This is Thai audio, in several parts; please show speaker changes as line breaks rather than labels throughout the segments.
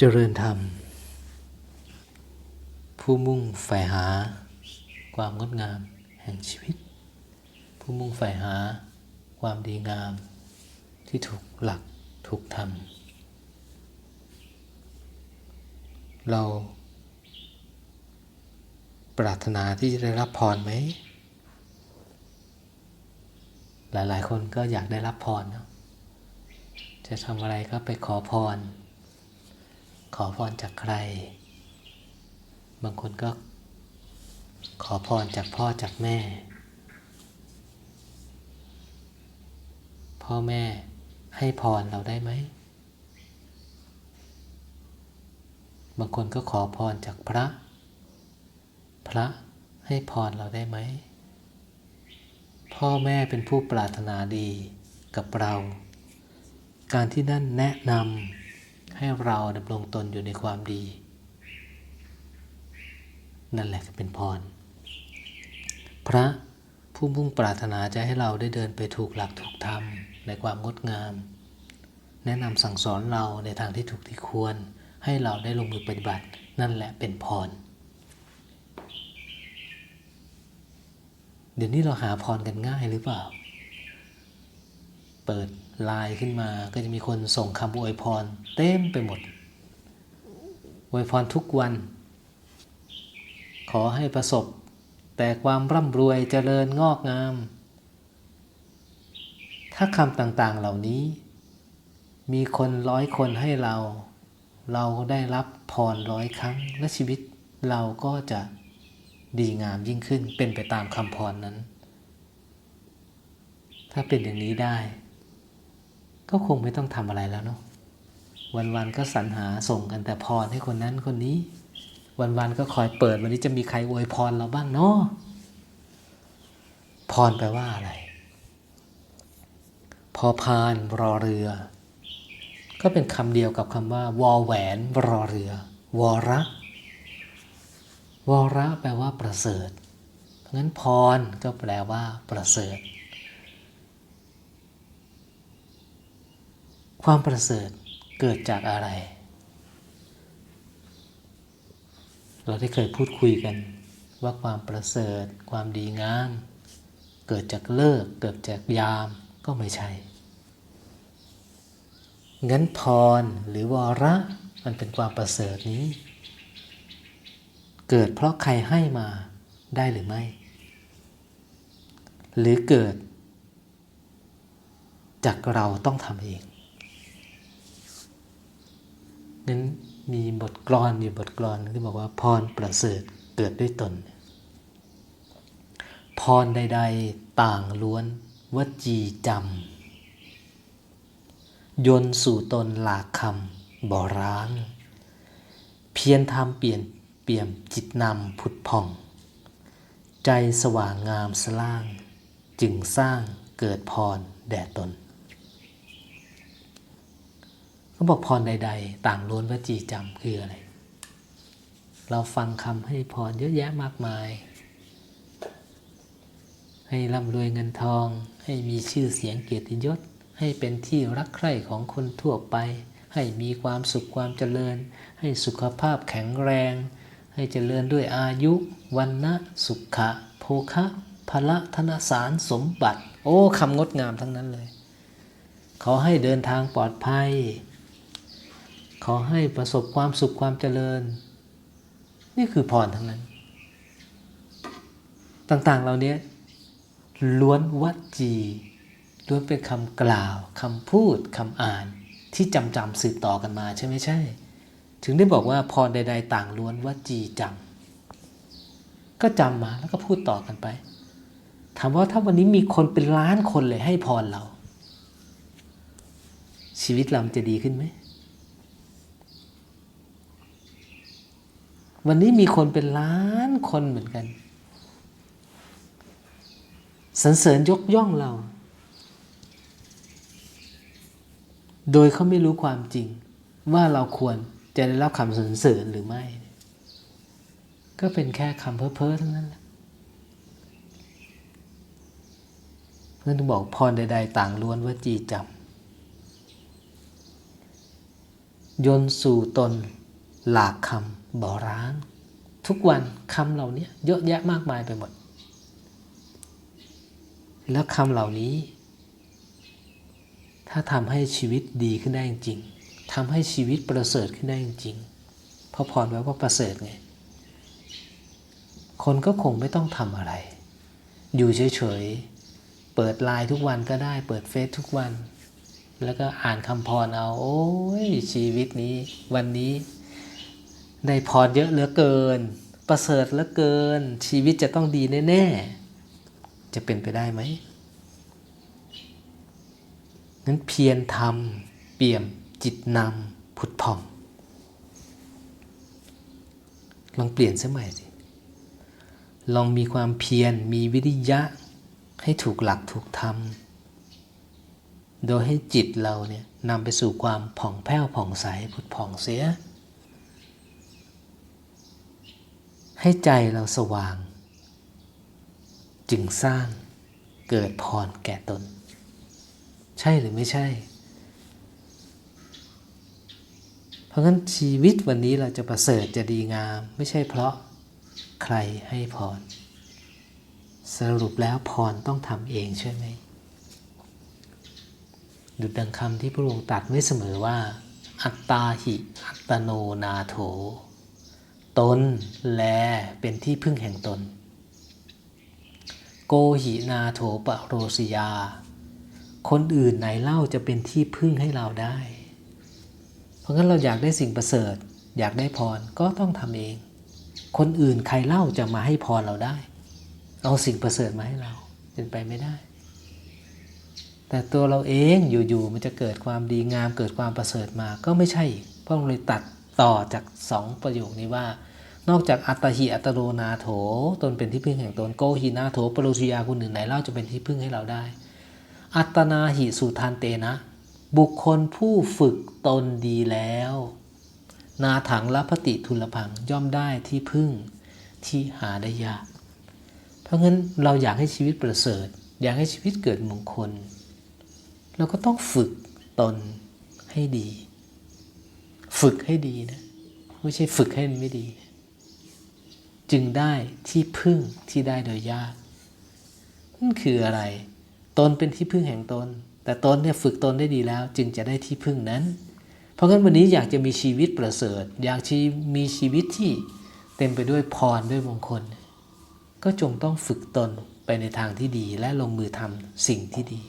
เจริญธรรม ผู้มุ่งใฝ่หา ความงดงามแห่งชีวิต ผู้มุ่งใฝ่หา ความดีงาม ที่ถูกหลักถูกธรรม เราปรารถนาที่จะได้รับพรไหม หลายๆ คนก็อยากได้รับพรเนาะจะทำอะไรก็ไปขอพร ขอพรจากใคร บางคนก็ขอพรจากพ่อจากแม่ พ่อแม่ให้พรเราได้ไหม บางคนก็ขอพรจากพระ พระให้พรเราได้ไหม พ่อแม่เป็นผู้ปรารถนาดีกับเรา การที่นั่นแนะนำ ให้เราดำรงตนอยู่ในความดี นั่นแหละเป็นพร พระผู้มุ่งปรารถนาจะให้เราได้เดินไปถูกหลักถูกธรรมในความงดงาม แนะนำสั่งสอนเราในทางที่ถูกที่ควร ให้เราได้ลงมือปฏิบัติ นั่นแหละเป็นพร เดี๋ยวนี้เราหาพรกันง่ายหรือเปล่า เปิด ไลน์ขึ้นมาก็จะมีคนส่งคำอวยพร เต็มไปหมดอวยพรทุกวัน ขอให้ประสบ แต่ความร่ำรวยเจริญงอกงาม ถ้าคำต่างๆเหล่านี้ มีคนร้อยคนให้เรา เราได้รับพรร้อยครั้ง และชีวิตเราก็จะดีงามยิ่งขึ้นเป็นไปตามคำพรนั้น ถ้าเป็นอย่างนี้ได้ ก็คงไม่ต้องทำอะไรแล้วเนาะวันๆก็สรรหาส่งกันแต่พรให้คนนั้นคนนี้ วันๆก็คอยเปิดวันนี้จะมีใครอวยพรเราบ้างเนาะพรแปลว่าอะไร พอพานรอเรือ ก็เป็นคำเดียวกับคำว่า วอแหวนรอเรือ วอระวอระแปลว่าประเสริฐ เพราะงั้นพรก็แปลว่าประเสริฐ ความประเสริฐเกิดจากอะไร เราได้เคยพูดคุยกันว่าความประเสริฐ ความดีงาม เกิดจากเลิก เกิดจากยามก็ไม่ใช่ งั้นพรหรือวาระมันเป็นความประเสริฐนี้ เกิดเพราะใครให้มาได้หรือไม่ หรือเกิด จากเราต้องทำเอง นั้นมีบทกลอนอยู่บทกลอนที่บอกว่าพรประเสริฐเกิดด้วยตน พรใด ๆต่างล้วนวจีจำยนสู่ตนหลากคำบ่ร้าง เพียรทำเปลี่ยนเปี่ยมจิตนำผุดผ่อง ใจสว่างงามสล่าง จึงสร้างเกิดพรแด่ตน เขาบอกพรใด ๆ ต่างล้วนวจีจำคืออะไร เราฟังคำให้พรเยอะแยะมากมาย ให้ร่ำรวยเงินทอง ให้มีชื่อเสียงเกียรติยศ ให้เป็นที่รักใคร่ของคนทั่วไป ให้มีความสุขความเจริญ ให้สุขภาพแข็งแรง ให้เจริญด้วยอายุวันนะสุขะโภคะพละธนสารสมบัติ โอ้คำงดงามทั้งนั้นเลย ขอให้เดินทางปลอดภัย ขอให้ประสบความสุขความเจริญ นี่คือพรทั้งนั้น ต่างๆเหล่านี้ล้วนวัจีล้วนเป็นคำกล่าวคำพูดคำอ่านที่จำจำสืบต่อกันมาใช่ไหมใช่ ถึงได้บอกว่าพรใด ๆ ต่างล้วนวัจีจำก็จำมาแล้วก็พูดต่อกันไปถามว่าถ้าวันนี้มีคนเป็นล้านคนเลยให้พรเรา ชีวิตเราจะดีขึ้นไหม วันนี้มีคนเป็นล้านคนเหมือนกันสรรเสริญยกย่องเรา โดยเขาไม่รู้ความจริง ว่าเราควรจะได้รับคำสรรเสริญหรือไม่ ก็เป็นแค่คำเพ้อเพ้อทั้งนั้นแหละเพื่อนต้องบอกพรใด ๆ ต่างล้วนว่าจีจำยนสู่ตนหลากคำ บ่อร้าง ทุกวันคำเหล่านี้เยอะแยะมากมายไปหมด แล้วคำเหล่านี้ ถ้าทำให้ชีวิตดีขึ้นได้จริงทำให้ชีวิตประเสริฐขึ้นได้จริงเพราะพรแปลว่าประเสริฐไงคนก็คงไม่ต้องทำอะไร อยู่เฉยๆ เปิดไลน์ทุกวันก็ได้ เปิดเฟซทุกวัน แล้วก็อ่านคำพรเอา โอ้ยชีวิตนี้ วันนี้ ได้พรเยอะเหลือเกิน ประเสริฐเหลือเกิน ชีวิตจะต้องดีแน่ๆ จะเป็นไปได้ไหมงั้นเพียรทำเปี่ยมจิตนำผุดผ่อง ลองเปลี่ยนสมัยสิ ลองมีความเพียรมีวิริยะ ให้ถูกหลักถูกธรรม โดยให้จิตเราเนี่ยนำไปสู่ความผ่องแผ้วผ่องใสผุดผ่องเสีย ให้ใจเราสว่าง จึงสร้างเกิดพรแก่ตน ใช่หรือไม่ใช่ เพราะงั้นชีวิตวันนี้เราจะประเสริฐจะดีงาม ไม่ใช่เพราะใครให้พร สรุปแล้วพรต้องทำเองใช่ไหมดุจดังคำที่พระองค์ตรัสไว้เสมอว่า อัตตาหิ อัตโนนาโถ ตน แล เป็นที่พึ่งแห่งตน โกหินาโถปโรสยา คนอื่นไหนเล่าจะเป็นที่พึ่งให้เราได้ เพราะงั้นเราอยากได้สิ่งประเสริฐ อยากได้พรก็ต้องทำเอง คนอื่นใครเล่าจะมาให้พรเราได้ เอาสิ่งประเสริฐมาให้เราเป็นไปไม่ได้ แต่ตัวเราเองอยู่ๆมันจะเกิดความดีงามเกิดความประเสริฐมาก็ไม่ใช่อีกเพราะเลยตัดต่อจากสองประโยคนี้ว่า นอกจากอัตหิอัตโรนาโถ ตนเป็นที่พึ่งแห่งตนโกหินาโถปรุชยาคนอื่นไหนเล่าจะเป็นที่พึ่งให้เราได้ อัตนาหิสุทานเตนะ บุคคลผู้ฝึกตนดีแล้ว นาถังละพติทุลพังย่อมได้ที่พึ่งที่หาได้ยาก เพราะงั้นเราอยากให้ชีวิตประเสริฐ อยากให้ชีวิตเกิดมงคล เราก็ต้องฝึกตนให้ดี ฝึกให้ดีนะ ไม่ใช่ฝึกให้มันไม่ดี จึงได้ที่พึ่งที่ได้โดยยากนั่นคืออะไร ตนเป็นที่พึ่งแห่งตน แต่ตนเนี่ยฝึกตนได้ดีแล้ว จึงจะได้ที่พึ่งนั้น เพราะงั้นวันนี้อยากจะมีชีวิตประเสริฐ อยากมีชีวิตที่เต็มไปด้วยพรด้วยมงคล ก็จงต้องฝึกตนไปในทางที่ดีและลงมือทำสิ่งที่ดี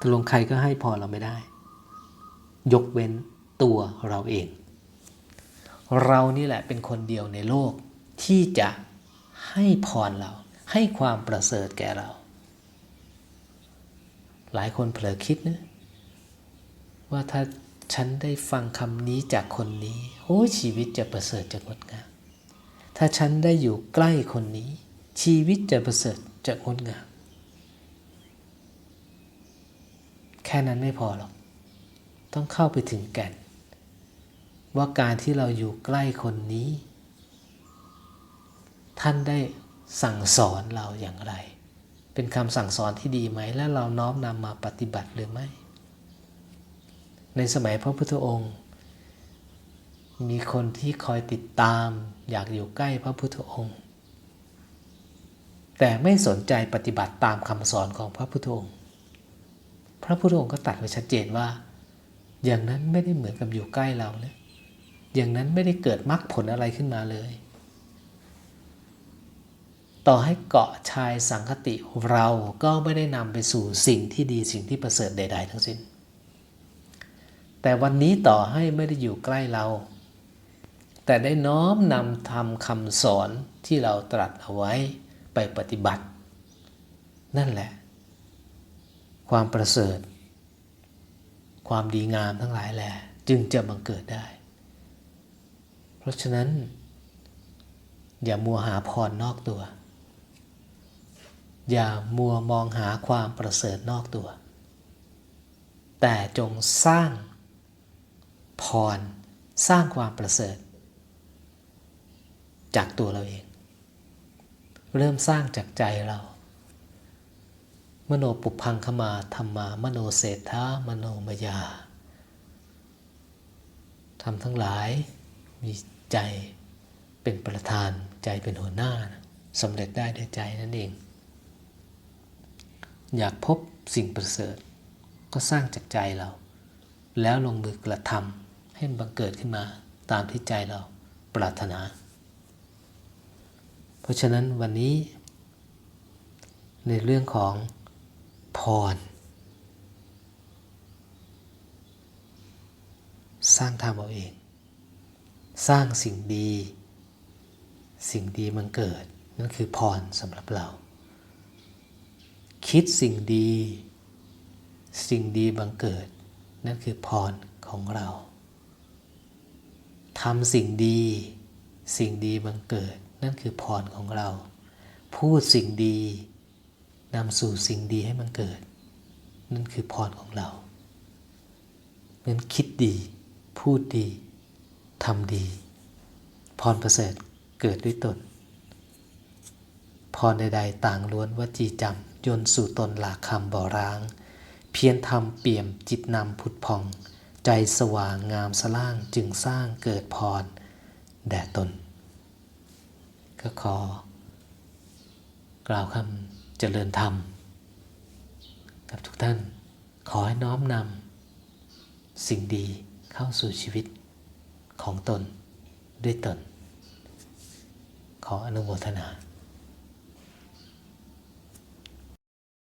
ตกลงใครก็ให้พรเราไม่ได้ ยกเว้นตัวเราเอง เรานี่แหละเป็นคนเดียวในโลก ที่จะให้พรเรา ให้ความประเสริฐแก่เรา หลายคนเผลอคิดนะว่าถ้าฉันได้ฟังคำนี้จากคนนี้โอ้ชีวิตจะประเสริฐจะงดงามถ้าฉันได้อยู่ใกล้คนนี้ ชีวิตจะประเสริฐจะงดงามแค่นั้นไม่พอหรอก ต้องเข้าไปถึงแก่น ว่าการที่เราอยู่ใกล้คนนี้ ท่านได้สั่งสอนเราอย่างไร เป็นคำสั่งสอนที่ดีไหม และเราน้อมนำมาปฏิบัติหรือไม่ ในสมัยพระพุทธองค์ มีคนที่คอยติดตาม อยากอยู่ใกล้พระพุทธองค์ แต่ไม่สนใจปฏิบัติตามคำสอนของพระพุทธองค์ พระพุทธองค์ก็ตัดไว้ชัดเจนว่า อย่างนั้นไม่ได้เหมือนกับอยู่ใกล้เราเนะ อย่างนั้นไม่ได้เกิดมรรคผลอะไรขึ้นมาเลย ต่อให้เกาะชายสังคติเราก็ไม่ได้นำไปสู่สิ่งที่ดีสิ่งที่ประเสริฐใด ๆ ทั้งสิ้น แต่วันนี้ต่อให้ไม่ได้อยู่ใกล้เรา แต่ได้น้อมนำทำคำสอนที่เราตรัสเอาไว้ไปปฏิบัติ นั่นแหละ ความประเสริฐ ความดีงามทั้งหลายแหละจึงจะบังเกิดได้ เพราะฉะนั้น อย่ามัวหาพรนอกตัว อย่ามัวมองหาความประเสริฐนอกตัว แต่จงสร้างพรสร้างความประเสริฐ จากตัวเราเอง เริ่มสร้างจากใจเรา มโนปุพังขมาธรรมา มโนเศรษฐามโนมยาทำทั้งหลายมี ใจเป็นประธานใจเป็นหัวหน้านะสำเร็จได้ด้วยใจนั่นเอง อยากพบสิ่งประเสริฐ ก็สร้างจากใจเรา แล้วลงมือกระทำให้มันบังเกิดขึ้นมาตามที่ใจเราปรารถนา เพราะฉะนั้นวันนี้ ในเรื่องของพร สร้างทำเอาเอง สร้างสิ่งดี สิ่งดีมันเกิด นั่นคือพรสำหรับเรา คิดสิ่งดี สิ่งดีบังเกิด นั่นคือพรของเราทำสิ่งดี สิ่งดีบังเกิด นั่นคือพรของเรา พูดสิ่งดีนำสู่สิ่งดีให้มันเกิด นั่นคือพรของเราเหมือนคิดดี พูดดี ทำดี พรประเสริฐเกิดด้วยตน พรใดๆต่างล้วนวจีจำยนสู่ตนหลากคำบ่อร้าง เพียรทำเปี่ยมจิตนำพุทพอง ใจสว่างงามสล่างจึงสร้างเกิดพร แด่ตน ก็ขอ กล่าวคำเจริญธรรม กับทุกท่านขอให้น้อมนำสิ่งดีเข้าสู่ชีวิต ของตนด้วยตน ขออนุโมทนา